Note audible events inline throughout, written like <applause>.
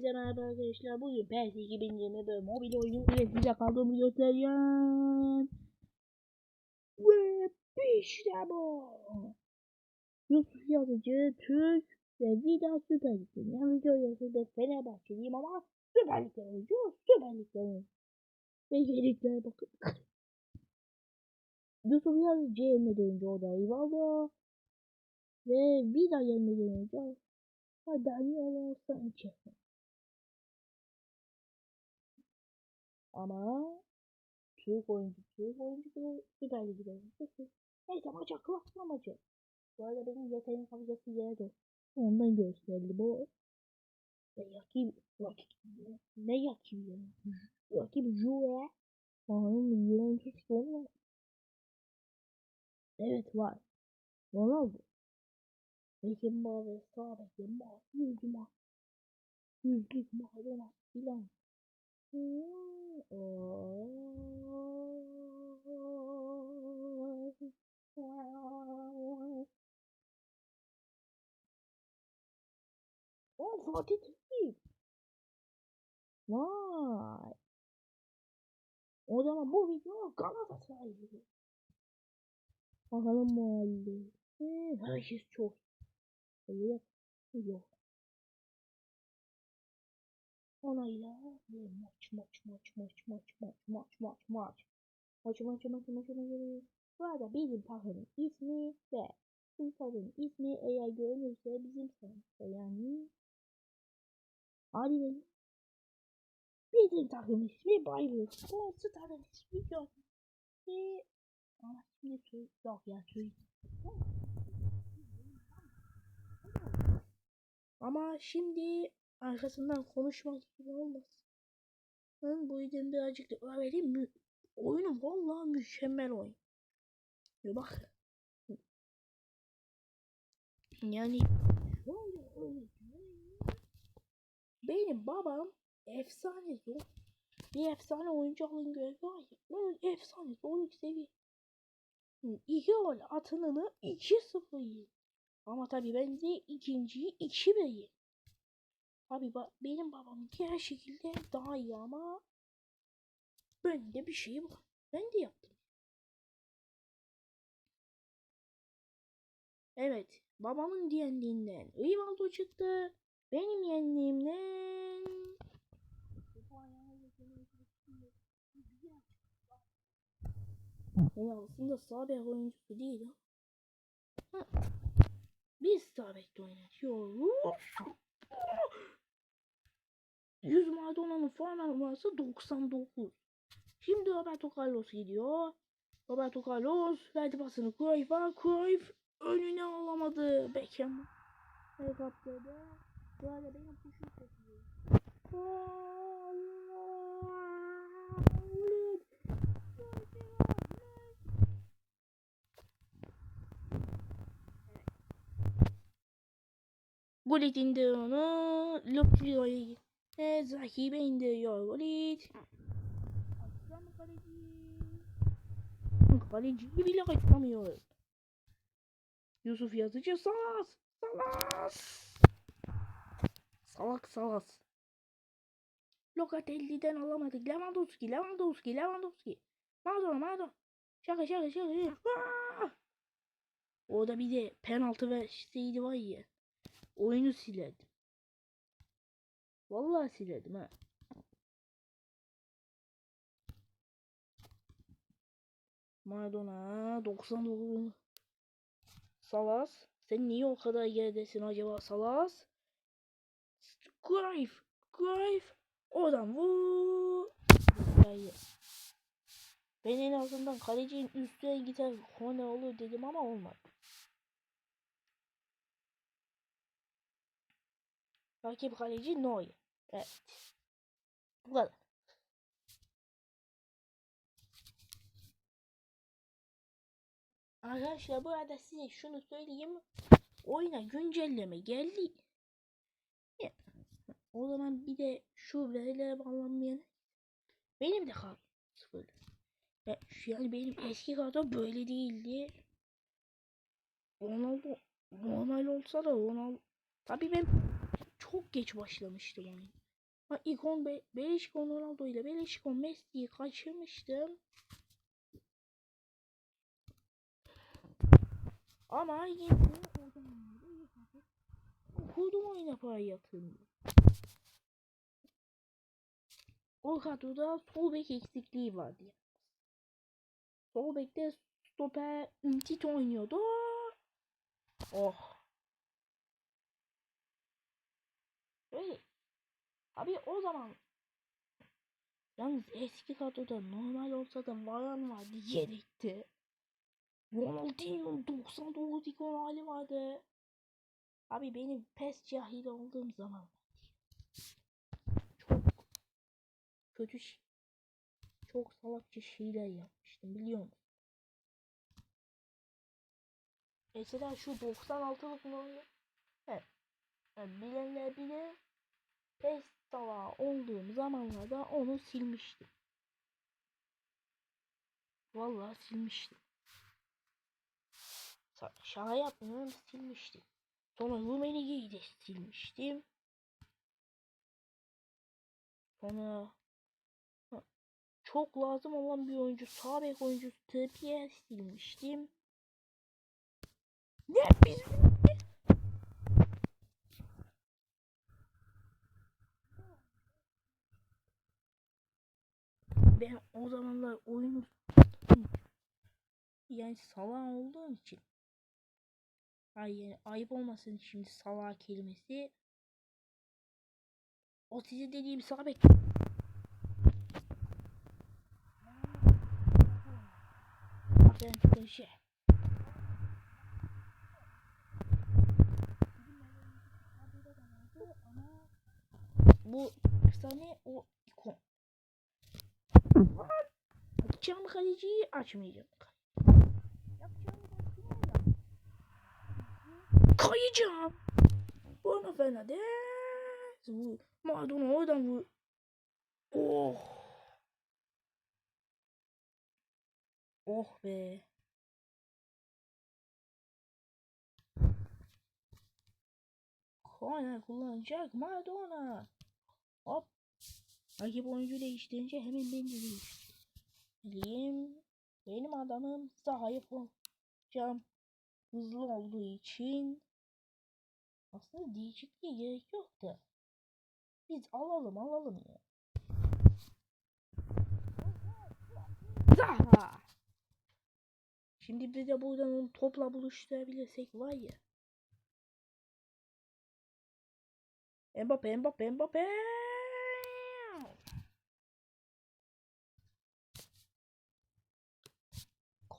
Herkese merhaba arkadaşlar. Bugün PES 2021 mobil oyunu size kaldığımı göstereceğim. Ve işte bu. Yusuf Yazıcı, Türk ve Vida Süper Lig'in. Yazıcı oyuncu ve Fenerbahçeliyim ama Süper Lig'den oyuncu, Süper Lig'den oyuncu. Ve yeniklere bakın. Yusuf Yazıcı gelmeden önce o da Rivaldo. Ve Vida gelmeden önce Daniel Sanchez. Ama Türk oyuncu, Türk oyuncu da Süper Lig'de oyuncu. Neyse maça klasma maçı. Bu arada benim yeteneğim kafası yere de ondan gösterdi bu. Ve rakip, rakip, ne rakip ya? <laughs> Rakip Juve. Onun Juventus var. Evet var. Ronaldo. Beckenbauer ve sağ Beckenbauer. Yüzlü ma. Yüzlük Maradona filan. O Fatih Terim. Vay. O zaman bu video Galatasaray'dı. Bakalım bu halde. Ee, herkes çok. Öyle yok. Onayla ve maç maç maç maç maç maç maç maç maç. Maç maç maç maç maç. Bu arada bizim takımın ismi ve bizim takımın ismi eğer görünürse bizim sınıfta yani. Benim. Bizim takım ismi Baybur. Bu starın ismi yok. Ve ama şimdi söyle yok ya söyle. Ama şimdi arkasından konuşmak gibi olmasın. Ben bu yüzden birazcık da vereyim. Mü oyunun vallahi mükemmel oyun. Ya bak. Yani benim babam efsane zor. Bir efsane oyuncu alın görevi var ya. Onun efsane zorluk seviye. İki gol atınını 2-0 Ama tabii ben de ikinciyi 2-1 Abi ba benim babam her şekilde daha iyi ama ben de bir şey var. Ben de yaptım. Evet. Babamın yendiğinden Rivaldo çıktı. Benim yendiğimden Yani aslında sağ bek oyuncusu değil. Biz sağ bekte oynatıyoruz. 100 Maradona'nın forması 99. Şimdi Roberto Carlos gidiyor. Roberto Carlos verdi pasını Cruyff'a. Cruyff önüne alamadı. Beckham. Evet kaptırdı. Arada benim tuşum seçiyor. Gullit indir onu. Lopio'ya gitti. Evet, rakibe indiriyor Gullit. Aslan kaleci. Kaleciyi bile kaçamıyor. Yusuf Yazıcı Salas. Salas. Salak Salas. Locatelli'den alamadık. Lewandowski, Lewandowski, Lewandowski. Maradona, Maradona. Şaka şaka şaka. şaka. Orada bir de penaltı verseydi var ya. Oyunu silerdim. Vallahi silerdim ha. Maradona 99 Salas sen niye o kadar geridesin acaba Salas? Cruyff Cruyff oradan vur ben en azından kalecinin üstüne gider kone olur dedim ama olmadı. Rakip kaleci Neuer. Evet. Bu kadar. Arkadaşlar bu arada size şunu söyleyeyim. Oyuna güncelleme geldi. Ya, o zaman bir de şu verilere bağlanmayan benim de kal sıfır. Ya, yani benim eski kadro böyle değildi. Ronaldo normal olsa da Ronaldo tabii ben çok geç başlamıştım oyun. Ha, ikon Be Belişkon Ronaldo ile Belişkon Messi'yi kaçırmıştım. Ama yine. Okudum oyuna para yatırımı. O kadroda sol bek eksikliği vardı. ya. Sol bekte stoper Umtit oynuyordu. Oh. Öyle. Abi o zaman Yalnız eski kadroda normal olsa da Varane vardı yedekti. Ronaldinho'nun 99 ikon hali vardı. Abi benim pes cahil olduğum zaman çok kötü çok salakça şeyler yapmıştım biliyor musun? Mesela şu 96'lık mı? Evet. Yani bilenler bilir. PES salağı olduğum zamanlarda onu silmiştim. Vallahi silmiştim. Şaka yapmıyorum silmiştim. Sonra Rumelige'yi de silmiştim. Sonra çok lazım olan bir oyuncu sağ bek oyuncusu Trippier silmiştim. Ne biz ben o zamanlar oyunu yani salak olduğum için. Ay yani ayıp olmasın şimdi salak kelimesi. O size dediğim Aferin çıkın şey. Bu efsane o Açacağım kaleciyi açmayacağım. Kayacağım. Bruno Fernandes. Vur. Maradona oradan vur. Oh. Oh be. Korner kullanacak Maradona. Hop. Rakip oyuncu değiştirince hemen ben de değiştireyim. Benim adamım sahip olacağım. Hızlı olduğu için aslında değişikliğe gerek yok da. Biz alalım alalım ya. Zaha. Şimdi bir de buradan onu topla buluşturabilirsek var ya. Mbappe Mbappe Mbappe.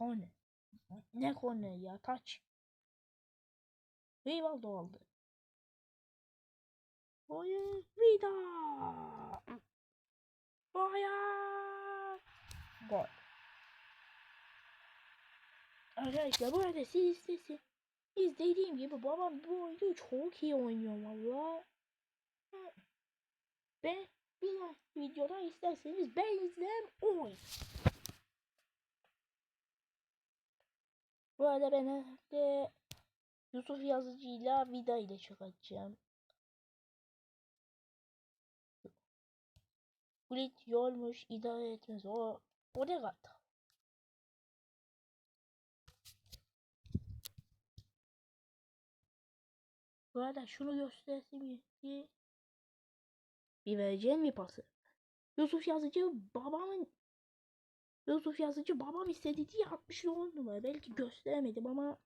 Korne. Ne korne ya taç. Rivaldo aldı. Hayır Vida. Hayır. Gol. Arkadaşlar bu arada siz istesin. Biz dediğim gibi babam bu oyunu çok iyi oynuyor valla. Ben bir videoda isterseniz ben izlem o oyun. Bu arada ben de Yusuf Yazıcı'yla Vida ile çıkacağım. Kulit yormuş idare etmez o o ne kadar. Bu arada şunu göstersin bir bir vereceğim mi pası? Yusuf Yazıcı babamın Yusuf Yazıcı babam istedi diye 60 on numara. Belki gösteremedim ama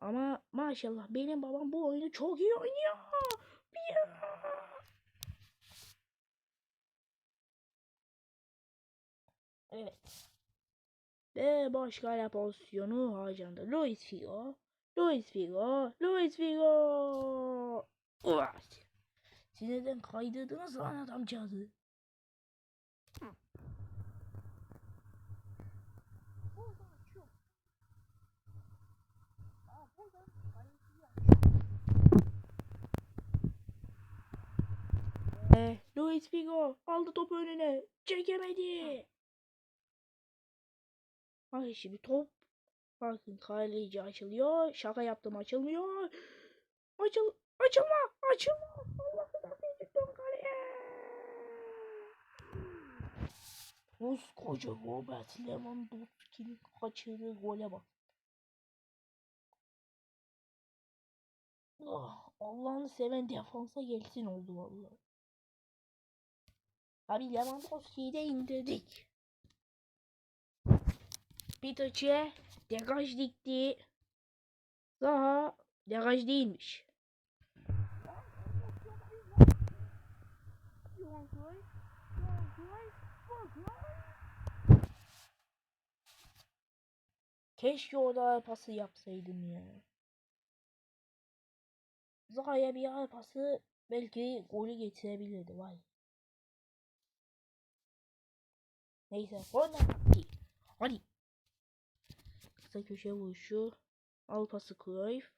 ama maşallah benim babam bu oyunu çok iyi oynuyor. Evet. Ve boş kale pozisyonu harcandı. Luis Figo. Luis Figo. Luis Figo. Uğraş. Siz neden kaydırdınız lan adamcağızı? Eh, Luis Figo aldı topu önüne. Çekemedi. Ay şimdi top. Bakın kaleci açılıyor. Şaka yaptım açılmıyor. Açıl. Açılma. Açılma. Allah'ım affedin kaleye. Koskoca Robert Lewandowski'nin kaçırdığı gole bak. Ah, Allah'ını seven defansa gelsin oldu vallahi. Abi Lewandowski'yi de indirdik. Pitaç'e degaj dikti. Daha degaj değilmiş. Keşke orada pası yapsaydım ya. Zaha'ya bir ara pası belki golü getirebilirdi vay. Neyse sonra hadi. Hadi. Kısa köşe vuruşu. Al pası Cruyff.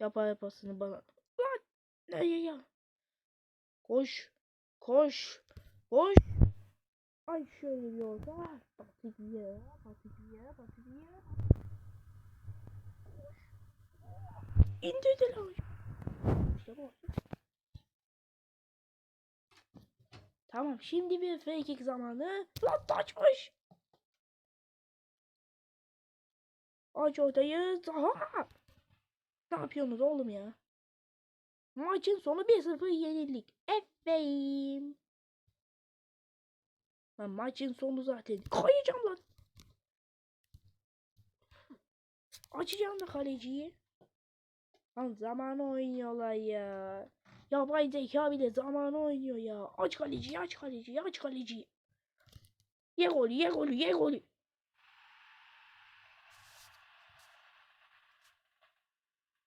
Yapar pasını bana. Lan! Nereye ya? Koş. Koş. Koş. Ay şöyle bir yolda. Batı bir yere. Batı bir yere. Batı bir yere. Koş. İndirdi lan. İşte. Tamam şimdi bir free zamanı. Lan taçmış. Aç ortayı. Aha. Ne yapıyorsunuz oğlum ya? Maçın sonu 1-0 yenildik. Efeyim. Lan maçın sonu zaten. Koyacağım lan. Açacağım da kaleciyi. Lan zamanı oynuyorlar ya. Yapay zeka bile zamanı oynuyor ya. Aç kaleciyi aç kaleciyi aç kaleciyi. Ye golü ye golü ye golü.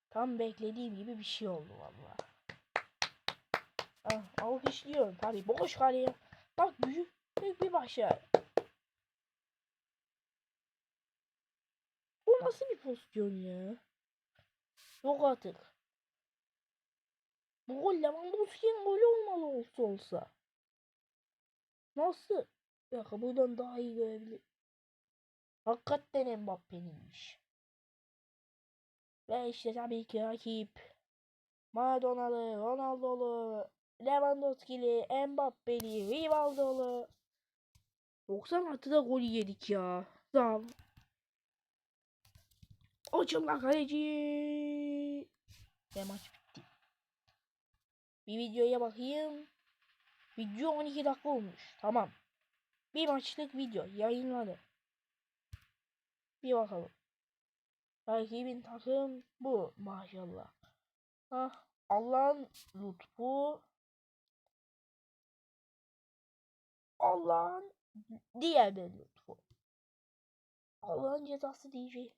Tam beklediğim gibi bir şey oldu valla. Ah, alkışlıyorum tabi boş kaleye. Bak büyük, büyük bir başarı. Bu nasıl bir pozisyon ya? Yok artık. Bu gol Lewandowski'nin golü olmalı olsa olsa. Nasıl? Dakika buradan daha iyi görebilir. Hakikaten Mbappe'ninmiş. Ve işte tabii ki rakip. Maradona'lı, Ronaldo'lu, Lewandowski'li, Mbappe'li, Rivaldo'lu. 90 artıda gol yedik ya. Sağ Açın lan kaleci. Ve maç bitti. Bir videoya bakayım. Video 12 dakika olmuş. Tamam. Bir maçlık video yayınladı. Bir bakalım. Rakibin takım bu maşallah. Ah Allah'ın lütfu. Allah'ın diğer bir lütfu. Allah'ın cezası diyeceğim.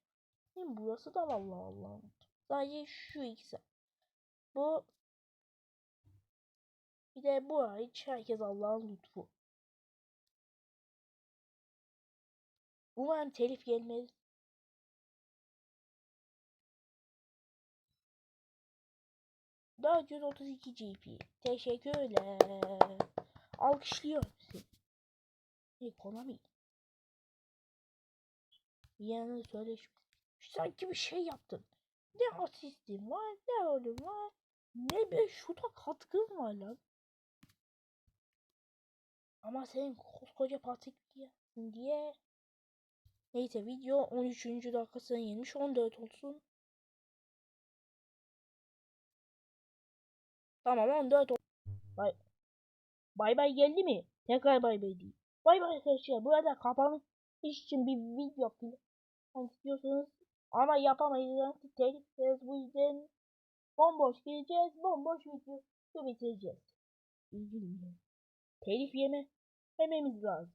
Burası da vallahi Allah'ın. Sadece şu ikisi. Bu bir de bu hariç herkes Allah'ın lütfu. Umarım telif gelmez. Otuz iki GP. Teşekkürler. Alkışlıyorum Bir yana söyleşme. Sanki bir şey yaptın. Ne asistim var, ne ölüm var, ne bir şuta katkın var lan. Ama senin koskoca diyorsun diye. Neyse video 13. dakikasına gelmiş 14 olsun. Tamam 14 ol. Bay bay bay geldi mi? Tekrar bay bay değil. Bay bay arkadaşlar. Burada kapanış için bir video falan istiyorsanız ama yapamayız. Telif yeriz bu yüzden bomboş gireceğiz. Bomboş video bitireceğiz. İlgili Telif yeme. Yememiz lazım.